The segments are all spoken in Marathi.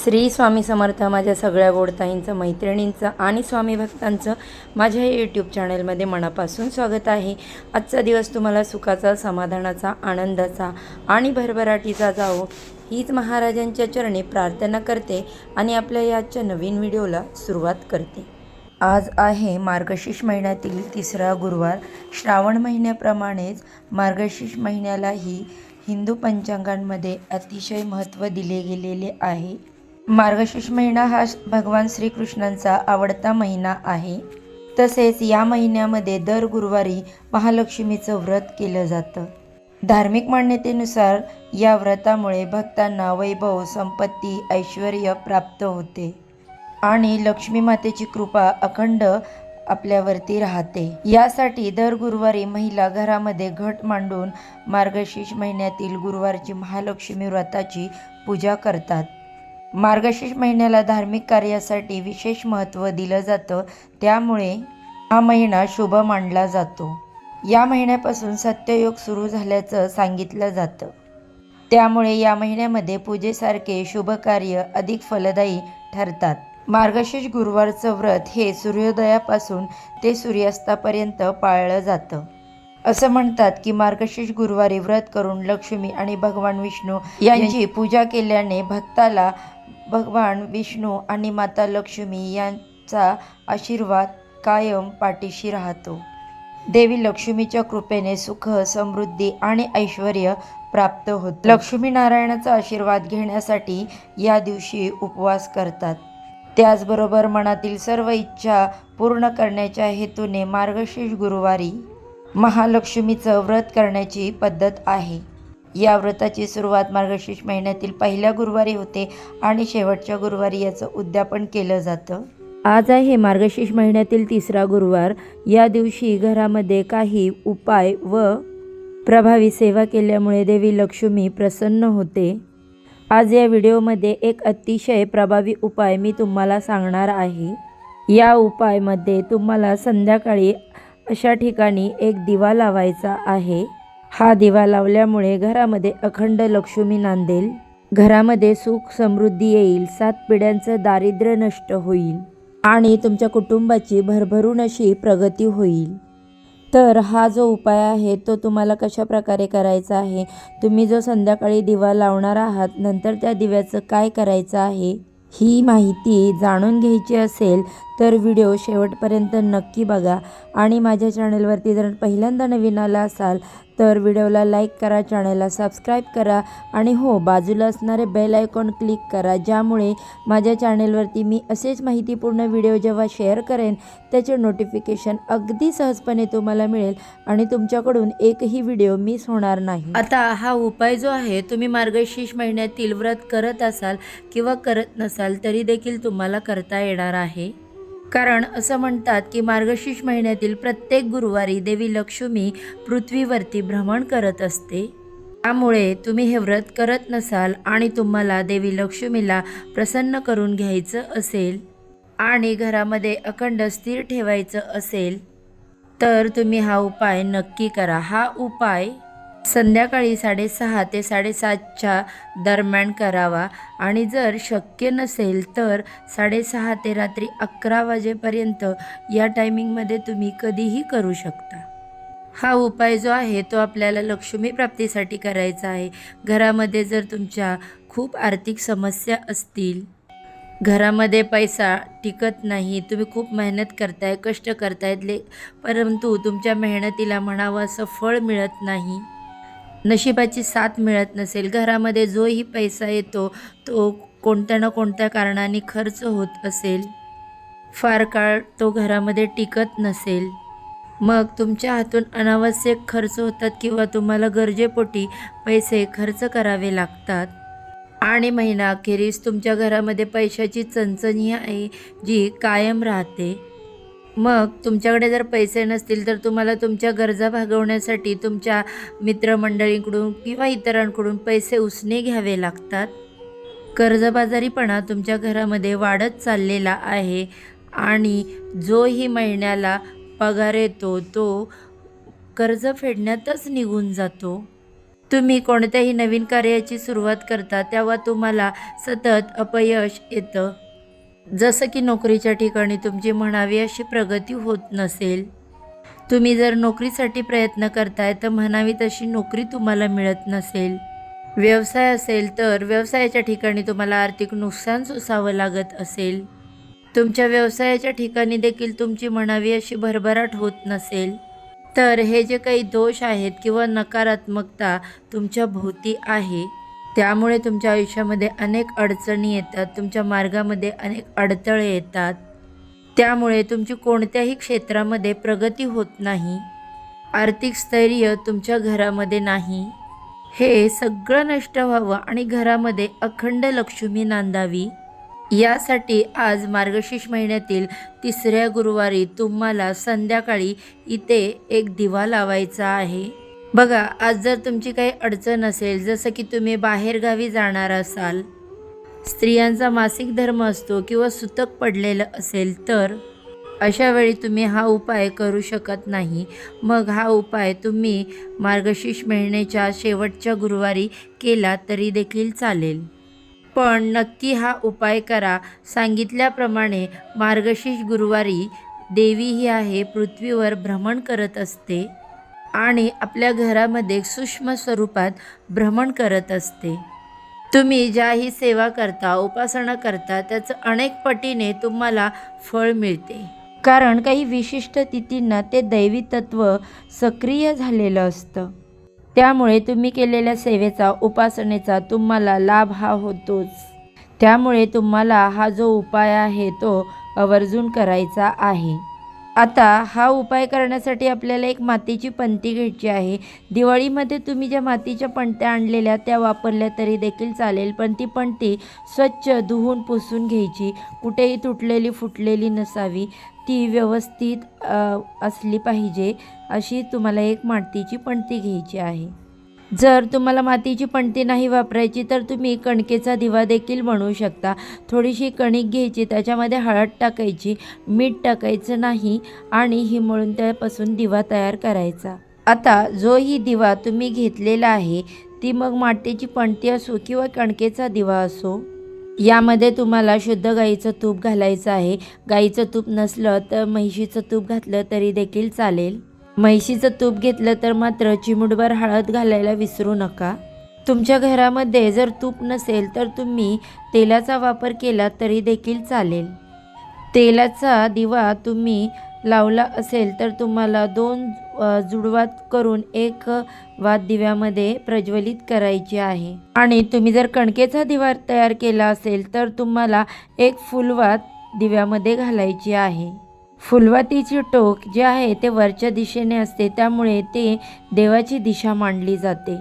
श्री स्वामी समर्थ माझ्या सगळ्या गोडताईंचं मैत्रिणींचं आणि स्वामी भक्तांचं माझ्या या यूट्यूब चॅनलमध्ये मनापासून स्वागत आहे. आजचा दिवस तुम्हाला सुखाचा समाधानाचा आनंदाचा आणि भरभराटीचा जावो हीच महाराजांच्या चरणी प्रार्थना करते आणि आपल्या या आजच्या नवीन व्हिडिओला सुरुवात करते. आज आहे मार्गशीर्ष महिन्यातील तिसरा गुरुवार. श्रावण महिन्याप्रमाणेच मार्गशीर्ष महिन्यालाही हिंदू पंचांगांमध्ये अतिशय महत्त्व दिले गेलेले आहे. मार्गशीर्ष महिना हा भगवान श्रीकृष्णांचा आवडता महिना आहे. तसेच या महिन्यामध्ये दर गुरुवारी महालक्ष्मीचं व्रत केलं जातं. धार्मिक मान्यतेनुसार या व्रतामुळे भक्तांना वैभव संपत्ती ऐश्वर प्राप्त होते आणि लक्ष्मी मातेची कृपा अखंड आपल्यावरती राहते. यासाठी दर गुरुवारी महिला घरामध्ये घट मांडून मार्गशीर्ष महिन्यातील गुरुवारची महालक्ष्मी व्रताची पूजा करतात. मार्गशीर्ष महिन्याला धार्मिक कार्यासाठी विशेष महत्त्व दिलं जातं. त्यामुळे हा महिना शुभ मानला जातो. या महिन्यापासून सत्ययोग सुरू झाल्याचं सांगितलं जातं. त्यामुळे या महिन्यामध्ये पूजेसारखे शुभ कार्य अधिक फलदायी ठरतात. मार्गशीर्ष गुरुवारचं व्रत हे सूर्योदयापासून ते सूर्यास्तापर्यंत पाळलं जातं. असं म्हणतात की मार्गशीर्ष गुरुवारी व्रत करून लक्ष्मी आणि भगवान विष्णू यांची पूजा केल्याने भक्ताला भगवान विष्णू आणि माता लक्ष्मी यांचा आशीर्वाद कायम पाठीशी राहतो. देवी लक्ष्मीच्या कृपेने सुख समृद्धी आणि ऐश्वर प्राप्त होत. लक्ष्मी नारायणाचा आशीर्वाद घेण्यासाठी या दिवशी उपवास करतात. त्याचबरोबर मनातील सर्व इच्छा पूर्ण करण्याच्या हेतूने मार्गशीर्ष गुरुवारी महालक्ष्मीचं व्रत करण्याची पद्धत आहे. या व्रताची सुरुवात मार्गशीर्ष महिन्यातील पहिल्या गुरुवारी होते आणि शेवटच्या गुरुवारी याचं उद्यापन केलं जातं. आज आहे मार्गशीर्ष महिन्यातील तिसरा गुरुवार. या दिवशी घरामध्ये काही उपाय व प्रभावी सेवा केल्यामुळे देवी लक्ष्मी प्रसन्न होते. आज या व्हिडिओमध्ये एक अतिशय प्रभावी उपाय मी तुम्हाला सांगणार आहे. या उपायमध्ये तुम्हाला संध्याकाळी अशा ठिकाणी एक दिवा लावायचा आहे. हा दिवा लावल्यामुळे घरामध्ये अखंड लक्ष्मी नांदेल. घरामध्ये सुख समृद्धी येईल सात पिढ्यांचं दारिद्र्य नष्ट होईल आणि तुमच्या कुटुंबाची भरभरून अशी प्रगती होईल. तर हा जो उपाय आहे तो तुम्हाला कशा प्रकारे करायचा आहे? तुम्ही जो संध्याकाळी दिवा लावणार आहात नंतर त्या दिव्याचं काय करायचं आहे? ही माहिती जाणून घ्यायची असेल तर व्हिडिओ शेवटपर्यंत नक्की बघा. आणि माझ्या चॅनलवरती जर पहिल्यांदा नवीन आला असाल तर व्हिडिओला लाईक करा चॅनलला सबस्क्राईब करा आणि हो बाजूला असणारे बेल आयकॉन क्लिक करा ज्यामुळे माझ्या चॅनलवरती मी असेच माहितीपूर्ण व्हिडिओ जेव्हा शेअर करेन त्याचे नोटिफिकेशन अगदी सहजपणे तुम्हाला मिळेल आणि तुमच्याकडून एकही व्हिडिओ मिस होणार नाही. आता हा उपाय जो आहे तुम्ही मार्गशीर्ष महिन्यातील व्रत करत असाल किंवा करत नसाल तरी देखील तुम्हाला करता येणार आहे. कारण असं म्हणतात की मार्गशीर्ष महिन्यातील प्रत्येक गुरुवारी देवी लक्ष्मी पृथ्वीवरती भ्रमण करत असते. त्यामुळे तुम्ही हे व्रत करत नसाल आणि तुम्हाला देवी लक्ष्मीला प्रसन्न करून घ्यायचं असेल आणि घरामध्ये अखंड स्थिर ठेवायचं असेल तर तुम्ही हा उपाय नक्की करा. हा उपाय संध्याकाळी साडेसहा ते साडेसातच्या दरम्यान करावा. आणि जर शक्य नसेल तर साडेसहा ते रात्री अकरा वाजेपर्यंत या टायमिंगमध्ये तुम्ही कधीही करू शकता. हा उपाय जो आहे तो आपल्याला लक्ष्मी प्राप्तीसाठी करायचा आहे. घरामध्ये जर तुमच्या खूप आर्थिक समस्या असतील घरामध्ये पैसा टिकत नाही तुम्ही खूप मेहनत करताय कष्ट करतायत ले परंतु तुमच्या मेहनतीला म्हणावं असं फळ मिळत नाही नशिबाची साथ मिळत नसेल. घरामध्ये जोही पैसा येतो तो कोणत्या ना कोणत्या कारणाने खर्च होत असेल. फार काळ तो घरामध्ये टिकत नसेल. मग तुमच्या हातून अनावश्यक खर्च होतात किंवा तुम्हाला गरजेपोटी पैसे खर्च करावे लागतात? आणि महिना अखेरीस तुमच्या घरामध्ये पैशाची चणचणी आहे जी कायम राहते. मग तुमच्याकडे जर पैसे नसतील तर तुम्हाला तुमच्या गरजा भागवण्यासाठी तुमच्या मित्रमंडळींकडून किंवा इतरांकडून पैसे उसने घ्यावे लागतात. कर्जबाजारीपणा तुमच्या घरामध्ये वाढत चाललेला आहे आणि जोही महिन्याला पगार येतो तो कर्ज फेडण्यातच निघून जातो. तुम्ही कोणत्याही नवीन कार्याची सुरुवात करता तेव्हा तुम्हाला सतत अपयश येतं. जसं की नोकरीच्या ठिकाणी तुमची म्हणावी अशी प्रगती होत नसेल. तुम्ही जर नोकरीसाठी प्रयत्न करताय तर म्हणावी तशी नोकरी तुम्हाला मिळत नसेल. व्यवसाय असेल तर व्यवसायाच्या ठिकाणी तुम्हाला आर्थिक नुकसान सोसावं लागत असेल. तुमच्या व्यवसायाच्या ठिकाणी देखील तुमची म्हणावी अशी भरभराट होत नसेल. तर हे जे काही दोष आहेत किंवा नकारात्मकता तुमच्या भोवती आहे. त्यामुळे तुमच्या आयुष्यामध्ये अनेक अडचणी येतात तुमच्या मार्गामध्ये अनेक अडथळे येतात. त्यामुळे तुमची कोणत्याही क्षेत्रामध्ये प्रगती होत नाही. आर्थिक स्थैर्य तुमच्या घरामध्ये नाही. हे सगळं नष्ट व्हावं आणि घरामध्ये अखंड लक्ष्मी नांदावी. यासाठी आज मार्गशीर्ष महिन्यातील तिसऱ्या गुरुवारी तुम्हाला संध्याकाळी इथे एक दिवा लावायचा आहे. बघा आज जर तुमची काही अडचण असेल जसं की तुम्ही बाहेरगावी जाणार असाल स्त्रियांचा मासिक धर्म असतो किंवा सुतक पडलेलं असेल तर अशा वेळी तुम्ही हा उपाय करू शकत नाही. मग हा उपाय तुम्ही मार्गशीर्ष महिन्याच्या शेवटच्या गुरुवारी केला तरी देखील चालेल. पण नक्की हा उपाय करा. सांगितल्याप्रमाणे मार्गशीर्ष गुरुवारी देवी ही आहे पृथ्वीवर भ्रमण करत असते. आणि आपल्या घरामध्ये सूक्ष्म स्वरूपात भ्रमण करत असते. तुम्ही ज्याही सेवा करता उपासना करता त्याचं अनेक पटीने तुम्हाला फळ मिळते. कारण काही विशिष्ट तिथींना ते दैवी तत्व सक्रिय झालेलं असतं. त्यामुळे तुम्ही केलेल्या सेवेचा उपासनेचा तुम्हाला लाभ हा होतोच. त्यामुळे तुम्हाला हा जो उपाय आहे तो आवर्जून करायचा आहे. आता हा उपाय करण्यासाठी आपल्याला एक मातीची पंती घ्यायची आहे. दिवाळीमध्ये तुम्ही ज्या मातीच्या पणत्या आणलेल्या त्या वापरल्या तरी देखील चालेल पण ती पणती स्वच्छ धुवून पुसून घ्यायची. कुठेही तुटलेली फुटलेली नसावी. ती व्यवस्थित असली पाहिजे अशी तुम्हाला एक मातीची पणती घ्यायची आहे. जर तुम्हाला मातीची पणती नाही वापरायची तर तुम्ही कणकेचा दिवा देखील बनवू शकता. थोडीशी कणिक घ्यायची त्याच्यामध्ये हळद टाकायची मीठ टाकायचं नाही आणि ही मळून त्यापासून दिवा तयार करायचा. आता जो ही दिवा तुम्ही घेतलेला आहे ती मग मातीची पणती असो किंवा कणकेचा दिवा असो यामध्ये तुम्हाला शुद्ध गाईचं तूप घालायचं आहे. गाईचं तूप नसलं तर म्हैशीचं तूप घातलं तरी देखील चालेल. म्हैशीचं तूप घेतलं तर मात्र चिमुटभर हळद घालायला विसरू नका. तुमच्या घरामध्ये जर तूप नसेल तर तुम्ही तेलाचा वापर केला तरी देखील चालेल. तेलाचा दिवा तुम्ही लावला असेल तर तुम्हाला दोन जुडवात करून एक वाद दिव्यामध्ये प्रज्वलित करायची आहे. आणि तुम्ही जर कणकेचा दिवा तयार केला असेल तर तुम्हाला एक फुलवात दिव्यामध्ये घालायची आहे. फुलवातीची टोक जे आहे ते वरच्या दिशेने असते त्यामुळे ते देवाची दिशा मांडली जाते.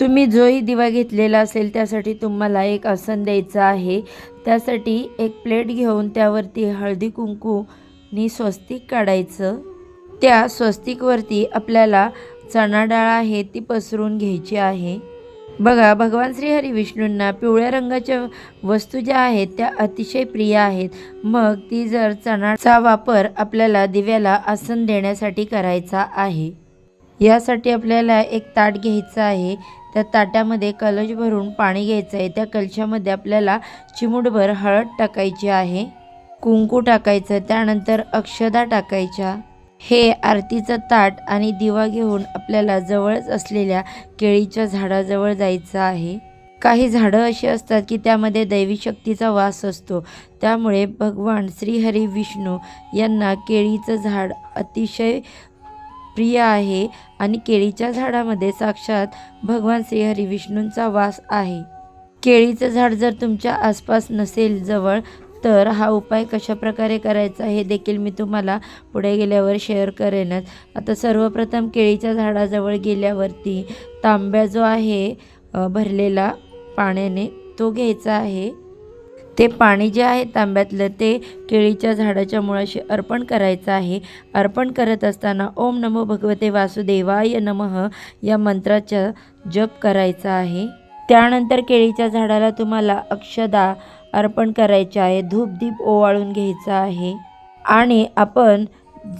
तुम्ही जोही दिवा घेतलेला असेल त्यासाठी तुम्हाला एक आसन द्यायचं आहे. त्यासाठी एक प्लेट घेऊन त्यावरती हळदी कुंकूनी स्वस्तिक काढायचं. त्या स्वस्तिकवरती आपल्याला चणा डाळ आहे ती पसरून घ्यायची आहे. बघा भगवान श्री हरी विष्णूंना पिवळ्या रंगाच्या वस्तू ज्या आहेत त्या अतिशय प्रिय आहेत. मग ती जर चणाचा वापर आपल्याला दिव्याला आसन देण्यासाठी करायचा आहे. यासाठी आपल्याला एक ताट घ्यायचं आहे. त्या ताटामध्ये कलश भरून पाणी घ्यायचं आहे. त्या कलशामध्ये आपल्याला चिमूटभर हळद टाकायची आहे. कुंकू टाकायचं त्यानंतर अक्षदा टाकायच्या. हे आरतीचं ताट आणि दिवा घेऊन आपल्याला जवळच असलेल्या केळीच्या झाडाजवळ जायचं आहे. काही झाडं अशी असतात की त्यामध्ये दैवी शक्तीचा वास असतो. त्यामुळे भगवान श्रीहरी विष्णू यांना केळीचं झाड अतिशय प्रिय आहे आणि केळीच्या झाडामध्ये साक्षात भगवान श्रीहरी विष्णूंचा वास आहे. केळीचं झाड जर तुमच्या आसपास नसेल जवळ तर हा उपाय कशा प्रकारे करायचा हे देखील मी तुम्हाला पुढे गेल्यावर शेअर करेनच. आता सर्वप्रथम केळीच्या झाडाजवळ गेल्यावरती तांब्या जो आहे भरलेला पाण्याने तो घ्यायचा आहे. ते पाणी जे आहे तांब्यातलं ते केळीच्या झाडाच्या मुळाशी अर्पण करायचं आहे. अर्पण करत असताना ओम नमो भगवते वासुदेवाय नमः या मंत्राचा जप करायचा आहे. त्यानंतर केळीच्या झाडाला तुम्हाला अक्षदा अर्पण करायचे आहे धूपदीप ओवाळून घ्यायचा आहे. आणि आपण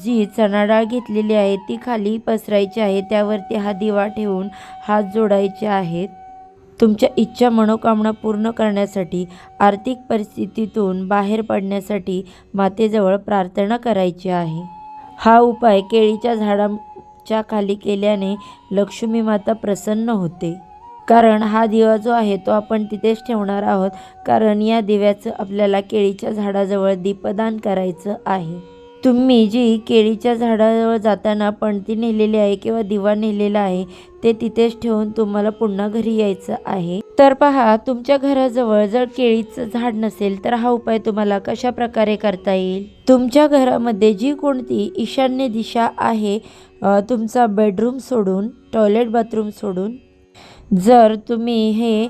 जी चणाडाळ घेतलेली आहे ती खाली पसरायची आहे त्यावरती हा दिवा ठेवून हात जोडायचे आहेत. तुमच्या इच्छा मनोकामना पूर्ण करण्यासाठी आर्थिक परिस्थितीतून बाहेर पडण्यासाठी मातेजवळ प्रार्थना करायची आहे. हा उपाय केळीच्या झाडाच्या खाली केल्याने लक्ष्मी माता प्रसन्न होते. कारण हा दिवा जो आहे तो आपण तिथेच ठेवणार आहोत. कारण या दिव्याचं आपल्याला केळीच्या झाडाजवळ दीपदान करायचं आहे. तुम्ही जी केळीच्या झाडाजवळ जाताना पणती नेलेली आहे किंवा दिवा नेलेला आहे ते तिथेच ठेवून तुम्हाला पुन्हा घरी यायचं आहे. तर पहा तुमच्या घराजवळ जर केळीचं झाड नसेल तर हा उपाय तुम्हाला कशा प्रकारे करता येईल? तुमच्या घरामध्ये जी कोणती ईशान्य दिशा आहे तुमचा बेडरूम सोडून टॉयलेट बाथरूम सोडून जर तुम्ही हे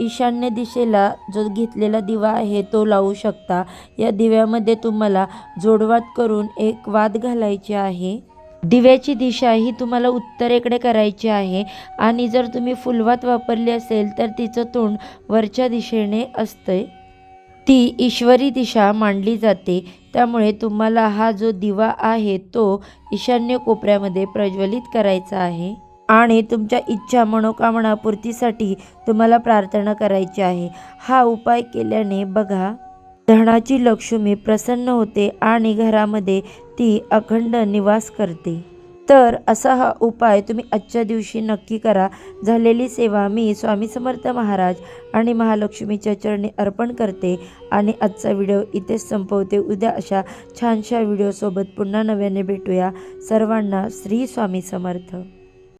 ईशान्य दिशेला जो घेतलेला दिवा आहे तो लावू शकता. या दिव्यामध्ये तुम्हाला जोडवात करून एक वाद घालायची आहे. दिव्याची दिशा ही तुम्हाला उत्तरेकडे करायची आहे आणि जर तुम्ही फुलवात वापरली असेल तर तिचं तोंड वरच्या दिशेने असते ती ईश्वरी दिशा मांडली जाते. त्यामुळे तुम्हाला हा जो दिवा आहे तो ईशान्य कोपऱ्यामध्ये प्रज्वलित करायचा आहे. आणि तुमच्या इच्छा मनोकामना पूर्तीसाठी तुम्हाला प्रार्थना करायची आहे. हा उपाय केल्याने बघा धनाची लक्ष्मी प्रसन्न होते आणि घरामध्ये ती अखंड निवास करते. तर असा हा उपाय तुम्ही आजच्या दिवशी नक्की करा. झालेली सेवा मी स्वामी समर्थ महाराज आणि महालक्ष्मीच्या चरणी अर्पण करते आणि आजचा व्हिडिओ इथेच संपवते. उद्या अशा छानशा व्हिडिओसोबत पुन्हा नव्याने भेटूया. सर्वांना श्री स्वामी समर्थ.